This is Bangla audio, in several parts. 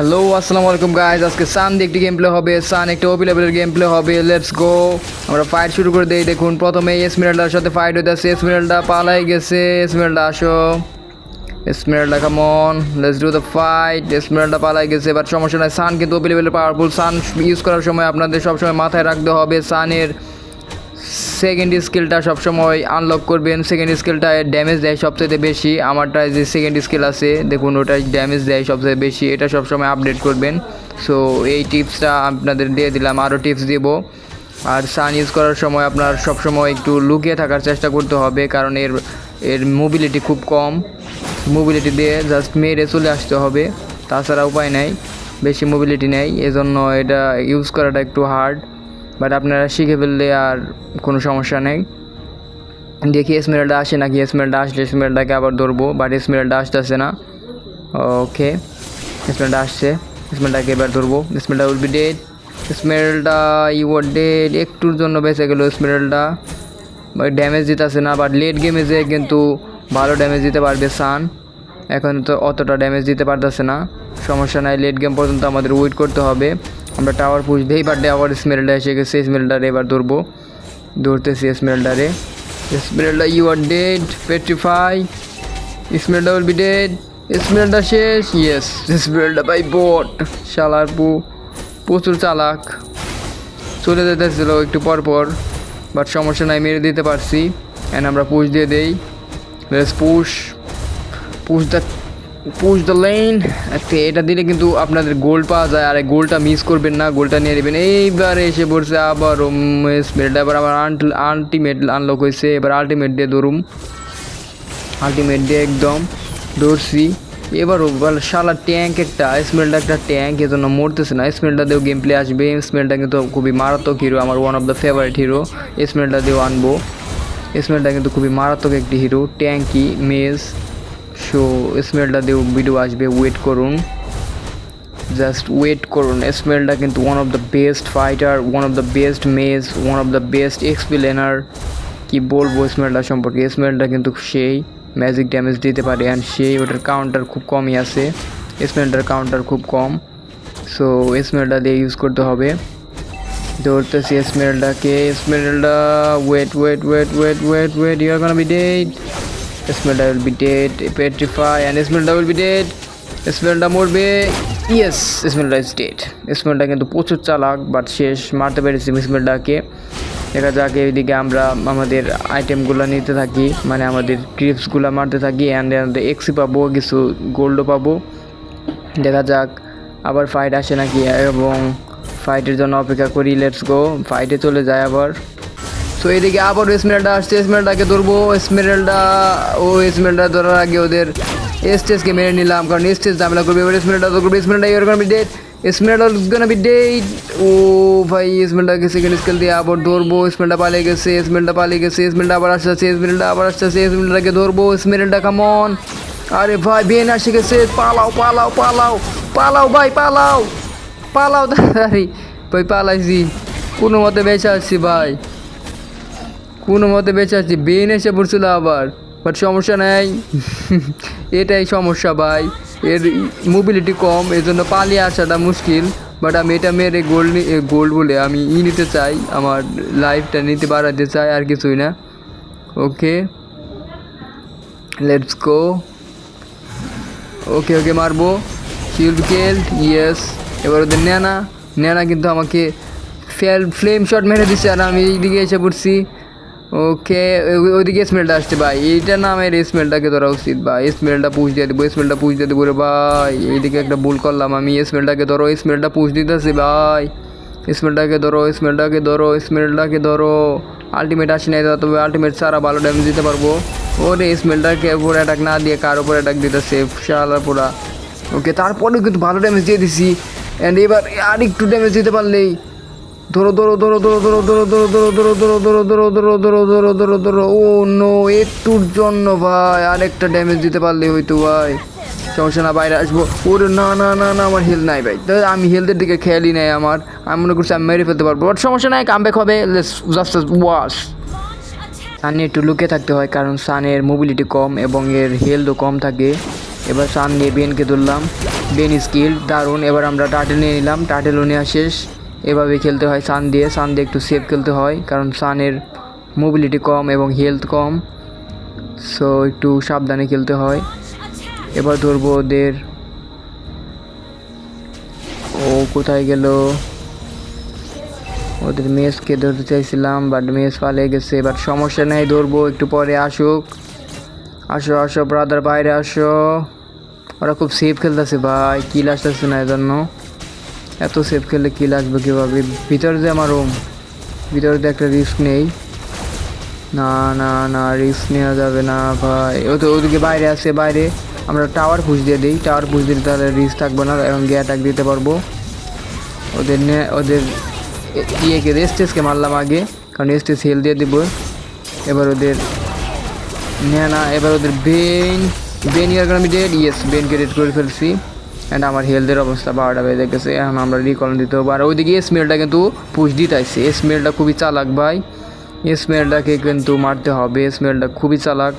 হ্যালো আসসালামু আলাইকুম গাইজ আজকে সান দিয়ে একটি গেম প্লে হবে। সান একটা ওপি লেভেলের গেম প্লে হবে। লেটস গো আমরা ফাইট শুরু করে দেই। দেখুন, প্রথমে এসমিরালটার সাথে ফাইট হইতেছে। এসমিরালটা পালাই গেছে। এসমিরালটা আসো। Esmeralda come on let's do the fight Esmeralda পালাই গেছে। বাট সমস্যা নাই। সান কিন্তু ওপি লেভেলের পাওয়ারফুল সান ইউজ করার সময় আপনাদের সবসময় মাথায় রাখতে হবে। সানের সেকেন্ড স্কিলটা সবসময় আনলক করবেন। সেকেন্ড স্কিলটা ড্যামেজ দেয় সবচেয়ে বেশি। আমারটা যে সেকেন্ড স্কিল আছে, দেখুন ওটাই ড্যামেজ দেয় সবচেয়ে বেশি। এটা সবসময় আপডেট করবেন। সো এই টিপসটা আপনাদের দিয়ে দিলাম। আরও টিপস দেব। আর সান ইউজ করার সময় আপনার সবসময় একটু লুকিয়ে থাকার চেষ্টা করতে হবে। কারণ এর এর মোবিলিটি খুব কম। মোবিলিটি দিয়ে জাস্ট মেরে চলে আসতে হবে। তাছাড়া উপায় নাই। বেশি মোবিলিটি নেই। এজন্য এটা ইউজ করাটা একটু হার্ড বাট আপনারা শিখে ফেললে আর কোনো সমস্যা নেই। দেখি স্মেলটা আসে নাকি, স্মেলটা আসলে স্মেলটাকে আবার ধরবো, বাট স্মেলটা আসতেছে না। ওকে, স্মেলটা আসছে, স্মেলটাকে এবার ধরবো। স্মেলটা উইল বি ডেড। স্মেলটা, ইউ আর ডেড। একটুর জন্য বেঁচে গেলো স্মেলটা। ড্যামেজ দিতেছে না, বাট লেট গেমে যে কিন্তু ভালো ড্যামেজ দিতে পারবে সান। এখন তো অতটা ড্যামেজ দিতে পারতেছে না। সমস্যা নাই, লেট গেম পর্যন্ত আমাদের ওয়েট করতে হবে। আমরা টাওয়ার পুষ দিই আবার স্মেলটা এসে গেছে স্মেলটারে এবার ধরবো। ধরতেছি স্মেলটারে স্মেলটা ইউ আর ডেড পেট্রিফাই স্মেলটা উইল বি ডেড স্মেলটা শেষ। ইয়েস স্মেলটা বাই বট শালার পু প্রচুর চালাক। চলে যেতেছিল একটু পর পর বাট সমস্যা নাই, মেরে দিতে পারছি। অ্যান্ড আমরা পুশ দিয়ে দেই। Push push the push the lane এটা দিলে কিন্তু আপনাদের গোল পাওয়া যায়। আর গোলটা মিস করবেন না গোলটা নিয়ে নেবেন। এইবার এসে পড়ছে আবার স্মেলটা এবার আমার আলটিমেট আনলক হয়েছে। এবার আলটিমেট দিয়ে ধরুম আলটিমেট দিয়ে একদম এবারও বলে, শালা ট্যাঙ্ক একটা স্মেলটা একটা ট্যাঙ্ক এজন্য মরতেছে না। স্মেলটা দিয়েও গেম প্লে আসবে স্মেলটা কিন্তু খুবই মারাত্মক হিরো আমার one of the favourite hero স্মেলটা দিয়েও আনব। স্মেলটা কিন্তু খুবই মারাত্মক একটি হিরো ট্যাঙ্কি মেজ সো স্মেলটা দিয়েও ভিডিও আসবে ওয়েট করুন। জাস্ট ওয়েট করুন। স্মেলটা কিন্তু one of the best fighter one of the best mage one of the best explainer কি বলব স্মেলটা সম্পর্কে? স্মেলটা কিন্তু সেই ম্যাজিক ড্যামেজ দিতে পারে অ্যান্ড সেই ওটার কাউন্টার খুব কমই আছে। স্মেলটার কাউন্টার খুব কম। সো স্মেলটা দিয়ে ইউজ করতে হবে। ধরতেছি স্মেলটাকে স্মেলটা wait wait wait wait wait wait you are gonna be dead স্মেলটা will be dead petrify and স্মেলটা উইল বি ডেড স্মেলটা মরবে ইয়েস স্মেলটা ইজ ডেড স্মেলটা কিন্তু প্রচুর চালাক বাট শেষ, মারতে পেরেছি স্মেলটাকে দেখা যাক এইদিকে আমরা আমাদের আইটেমগুলো নিতে থাকি মানে আমাদের ক্রিপসগুলো মারতে থাকি অ্যান্ড অ্যান্ড এক্সি পাবো, কিছু গোল্ডও পাবো। দেখা যাক, আবার ফাইট আসে নাকি, এবং ফাইটের জন্য অপেক্ষা করি লেটস গো ফাইটে চলে যায় আবার। সো এদিকে আবার স্মেলটা আসছে, স্মেলটাকে ধরবো। স্মেলটা, ও স্মেলটা ধরার আগে ওদের স্টেজকে মেরে নিলাম, কারণ স্টেজ ঝামেলা করবে। এবার স্মেলটা তো করবে স্মেলটা ইউর বি ডেড স্মেলটা গোনা বি ডেড ও ভাই স্মেলটাকে সেকেন্ড স্কেল দিয়ে আবার ধরবো। স্মেলটা পালিয়ে গেছে স্মেলটা পালিয়ে গেছে স্মেলটা আবার আসতেছে স্মেলটা আবার আসতেছে স্মেলটাকে ধরবো। স্মেলটা কামন আরে ভাই, বেন আসে গেছে। পালাও পালাও পালাও পালাও ভাই, পালাও। পালাও, তাড়াতাড়ি। ভাই, পালাইছি। কোনো মতে বেঁচে আসছি ভাই। কোনো মতে বেঁচে আছি। বেন এসে পড়ছিল আবার বাট সমস্যা নেই। এটাই সমস্যা ভাই। এর মোবিলিটি কম এই জন্য পালিয়ে আসাটা মুশকিল বাট আমি এটা মেরে গোল্ড গোল্ড বলে আমি ই নিতে চাই, আমার লাইফটা নিতে বাড়াতে চাই, আর কিছুই না। ওকে লেটস গো ওকে ওকে মারবো। শিল্ড কেল ইয়েস এবার ওদের নেনা নেনা কিন্তু আমাকে ফেল ফ্লেম শট মেরে দিচ্ছে, আর আমি এইদিকে এসে পড়ছি। ওকে ওইদিকে স্মেলটা আসছে, ভাই। এইটা না আমার এই স্মেলটাকে ধরা উচিত, ভাই। এই স্মেলটা পুষ দিয়ে দেবো, এই স্মেলটা পুষ দিয়ে দেবো রে, ভাই। এইদিকে একটা ভুল করলাম আমি। এই স্মেলটাকে ধরো, এই স্মেলটা পুষ দিতেছি, ভাই। স্মেলটাকে ধরো স্মেলটাকে ধরো স্মেলটাকে ধরো। আলটিমেট আসি নাই তবে আলটিমেট সারা ভালো ড্যামেজ দিতে পারব। ওরে স্মেলটাকে উপর অ্যাটাক না দিয়ে কার উপর অ্যাটাক দিতেছে, শালা পুরা ওকে তারপরেও কিন্তু ভালো ড্যামেজ দিয়ে দিছি। অ্যান্ড এবার আর একটু ড্যামেজ দিতে পারলেই ধরো ধরো ধরো ধরো ধরো ধরো ধরো ধরো ধরো ধরো ধরো ধরো ধরো ধরো ধরো ধরো ধরো ও নো একটুর জন্য ভাই আরেকটা ড্যামেজ দিতে পারলে হয়তো ভাই সমস্যা না বাইরে আসব ওরে না না না না আমার হেল নাই ভাই আমি হেলথের দিকে খেয়ালই নাই আমার আমি মনে করছি আমি মেরে ফেলতে পারব বাট সমস্যা নাই কামব্যাক হবে জাস্ট ওয়াশ সানে একটু লুকে থাকতে হয় কারণ সানের মোবিলিটি কম এবং এর হেলথও কম থাকে এবার সান দিয়ে বেনকে ধরলাম বেন স্কিল দারুণ এবার আমরা টাটেল নিয়ে নিলাম টাটেলও নেওয়া শেষ এভাবে খেলতে হয় সান দিয়ে। সান দিয়ে একটু সেফ খেলতে হয়, কারণ সানের মোবিলিটি কম এবং হেলথ কম সো একটু সাবধানে খেলতে হয়। এবার ধরবো ওদের। ও কোথায় গেল? ওদের মেসকে ধরতে চাইছিলাম বাট মেস পালে গেছে। বাট সমস্যা নেই, ধরবো, একটু পরে আসুক। আসো আসো ব্রাদার বাইরে আসো। ওরা খুব সেফ খেলতেছে ভাই কিল আসতেছে না এজন্য। এত সেফ খেললে কিল আসবে কীভাবে? ভিতরে যে আমার রুম ভিতরে যে একটা রিস্ক নেই। না না না রিস্ক নেওয়া যাবে না ভাই। ও তো ওদিকে বাইরে আছে, বাইরে। আমরা টাওয়ার পুশ দিয়ে দিই। টাওয়ার পুশ দিলে তাহলে রিস্ক থাকবে না, এবং অ্যাটাক দিতে পারব। ওদের নে, ওদের ইয়েকে রেস্টেসকে মারলাম আগে, কারণ রেস্টেস হেল দিয়ে দিব। এবার ওদের, না না, এবার ওদের বেন বেন ইয়ার আমি ডেড ইয়েস বেনকে রেড করে ফেলছি। অ্যান্ড আমার হেলথের অবস্থা বারোটা বেজে গেছে। এখন আমরা রিকল দিতে হব আর ওইদিকে স্মেলটা কিন্তু পুষ দিতে আসছে স্মেলটা খুবই চালাক ভাই। স্মেলটাকে কিন্তু মারতে হবে। স্মেলটা খুবই চালাক।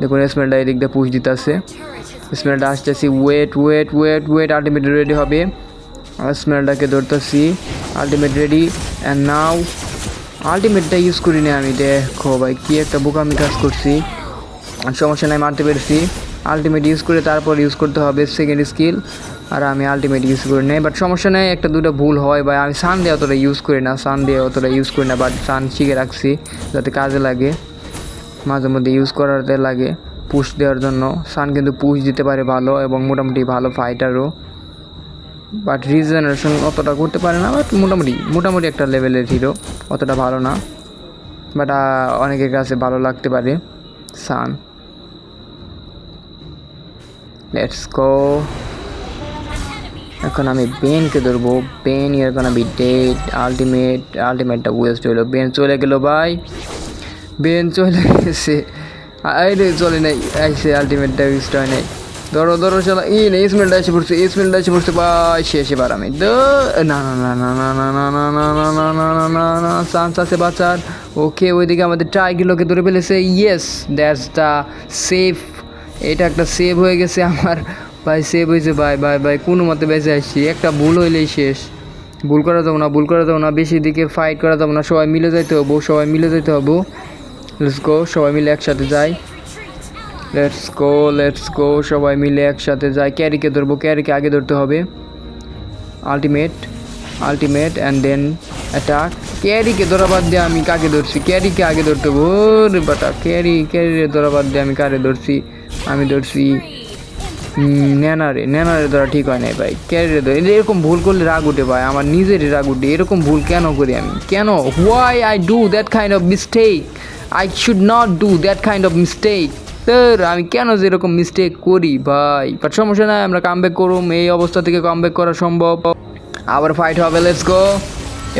দেখুন স্মেলটা এদিক দিয়ে পুষ দিতে আসছে স্মেলটা আসতেছি। Wait wait wait wait ultimate ready হবে। আর স্মেলটাকে ধরতেছি। আলটিমেট রেডি অ্যান্ড নাও আলটিমেটটা ইউজ করি না আমি। দেখো ভাই, কী একটা বোকামি কাজ করছি। সমস্যা নাই, মারতে পেরেছি। আলটিমেট ইউজ করে তারপর ইউজ করতে হবে সেকেন্ড স্কিল আর আমি আলটিমেট ইউজ করি নাই। বাট সমস্যা নেই, একটা দুটো ভুল হয় বা আমি সান দিয়ে অতটা ইউজ করি না সান দিয়ে অতটা ইউজ করি না বাট সান শিখে রাখছি যাতে কাজে লাগে। মাঝে মধ্যে ইউজ করাতে লাগে পুশ দেওয়ার জন্য। সান কিন্তু পুশ দিতে পারে ভালো এবং মোটামুটি ভালো ফাইটারও বাট রিজেনারেশন অতটা করতে পারে না বাট মোটামুটি মোটামুটি একটা লেভেলের হিরো অতটা ভালো না। বাট অনেকের কাছে ভালো লাগতে পারে সান লেটস গো এখন আমি বেনকে ধরবো বেন ইয়ার কারণ আমি ডেট আলটিমেট আলটিমেটটা ওয়েস্ট হইল বেন চলে গেল ভাই বেন চলে গেছে আরে চলে নাই আইসে আলটিমেটটা ওয়েস্ট হয় নাই ধরো ধরো চলো ই না স্মেলটা এসে পড়ছে স্মেলটা এসে পড়ছে ভাই শেষ এবার আমি না না না না না না না না না না না না না না না চান্স আছে বাঁচার ওকে ওইদিকে আমাদের ট্রাইগুলোকে ধরে ফেলেছে ইয়েস দ্যাটস দ্য সেফ এটা একটা সেভ হয়ে গেছে আমার। ভাই সেভ হয়েছে, ভাই ভাই ভাই, কোনো মতে বেঁচে আসছি। একটা ভুল হইলেই শেষ। ভুল করা যাব না, ভুল করা যাব না। বেশি দিকে ফাইট করা যাব না। সবাই মিলে যাইতে হব, সবাই মিলে যাইতে হব। লেটস গো সবাই মিলে একসাথে যাই। লেটস গো লেটস গো সবাই মিলে একসাথে যাই। ক্যারিকে ধরবো ক্যারিকে আগে ধরতে হবে। Ultimate ultimate and then attack ক্যারিকে ধরা বাদ দিয়ে আমি কাকে ধরছি? ক্যারিকে আগে ধরতে হবে। বাটা ক্যারি ক্যারিরে ধরা বাদ দিয়ে আমি কারে ধরছি? আমি ধরছি ন্যানারে ন্যানারে ধরা ঠিক হয় নাই ভাই। ক্যারিরে ধরে এরকম ভুল করলে রাগ উঠে ভাই, আমার নিজেরই রাগ উঠে। এরকম ভুল কেন করি আমি? কেন? Why I do that kind of mistake I should not do that kind of mistake sir আমি কেন যে এরকম মিস্টেক করি ভাই? বাট সমস্যা নাই, আমরা কামব্যাক করুম। এই অবস্থা থেকে কামব্যাক করা সম্ভব। আবার ফাইট হবে লেটস গো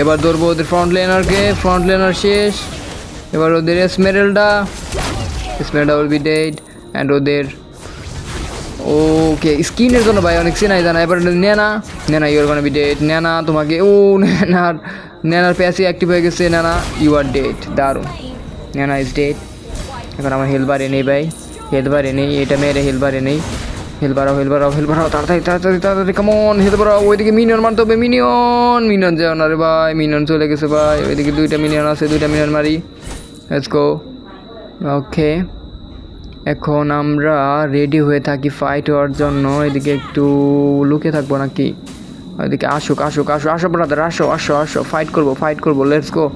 এবার ধরবো ওদের ফ্রন্ট লেনারকে ফ্রন্ট লেনার শেষ। এবার ওদের স্মেরেলটা স্মেরেলটা উইল বি ডেড অ্যান্ড ওদের ওকে স্কিনের জন্য ভাই অনেক সিনাই জানা। এবার নেনা। নেনা ইউর গনা বি ডেট নেনা, তোমাকে ও, নেনার নেনার প্যাসি অ্যাক্টিভ হয়ে গেছে। নেনা ইউ আর ডেট দারুণ। নেনা ইজ ডেট এখন আমার হেল বারে নেই ভাই। হেল বারে নেই। এটা মেরে হেল বারে নেই। হেল বাড়াও হেল বাড়াও হেল বাড়াও তাড়াতাড়ি তাড়াতাড়ি তাড়াতাড়ি কেমন হেল বাড়াও ওইদিকে মিনিয়ন মারতে হবে। মিনিয়ন মিনিয়ন যাও না রে ভাই। মিনিয়ন চলে গেছে ভাই। ওইদিকে দুইটা মিনিয়ন আছে, দুইটা মিনিয়ন মারি। লেটস গো ওকে এখন আমরা রেডি হয়ে থাকি ফাইট হওয়ার জন্য। এদিকে একটু লুকে থাকব নাকি? ওইদিকে আসুক আসুক আসো আসো ব্রাদার আসো আসো আসো। ফাইট করব ফাইট করব লেটস গো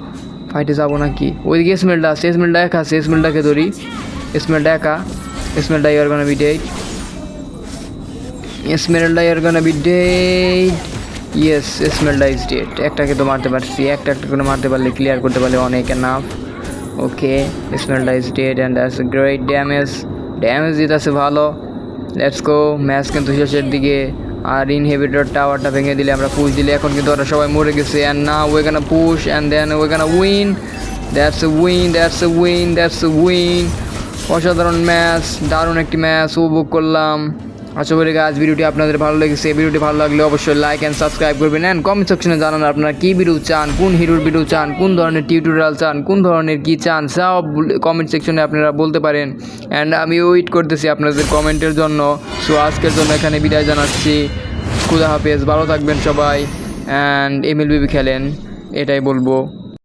ফাইটে যাব নাকি? ওইদিকে স্মেলটা আছে স্মেলটা একা আছে স্মেলটাকে ধরি। স্মেলটা একা স্মেলটা ইউর গানা বি ডেট স্মেলটা you're gonna be dead yes স্মেলটা ইজ ডেট একটাকে তো মারতে পারছি একটা একটা করে মারতে পারলে ক্লিয়ার করতে পারলে অনেক ওকে স্মেলটা dead and that's great damage damage দিতেছে ভালো. লেটস গো ম্যাচ কিন্তু শেষের দিকে। আর ইনহেবিটর টাওয়ারটা ভেঙে দিলে আমরা পুশ দিলে এখন কিন্তু ওরা সবাই মরে গেছে। অ্যান্ড না we gonna push and then we gonna win that's a win that's a win that's a win অসাধারণ ম্যাচ দারুণ একটি ম্যাচ উপভোগ করলাম। আশা করি আজ ভিডিওটি আপনাদের ভালো লেগেছে। ভিডিওটি ভালো লাগলে অবশ্যই লাইক অ্যান্ড সাবস্ক্রাইব করবেন অ্যান্ড কমেন্ট সেকশনে জানান আপনারা কী ভিডিও চান, কোন হিরোর ভিডিও চান, কোন ধরনের টিউটোরিয়াল চান, কোন ধরনের কী চান, সব কমেন্ট সেকশনে আপনারা বলতে পারেন। অ্যান্ড আমি ওয়েট করতেছি আপনাদের কমেন্টের জন্য। সো আজকের জন্য এখানে বিদায় জানাচ্ছি। খুদা হাফেজ, ভালো থাকবেন সবাই। অ্যান্ড এমএল বিবি খেলেন, এটাই বলব।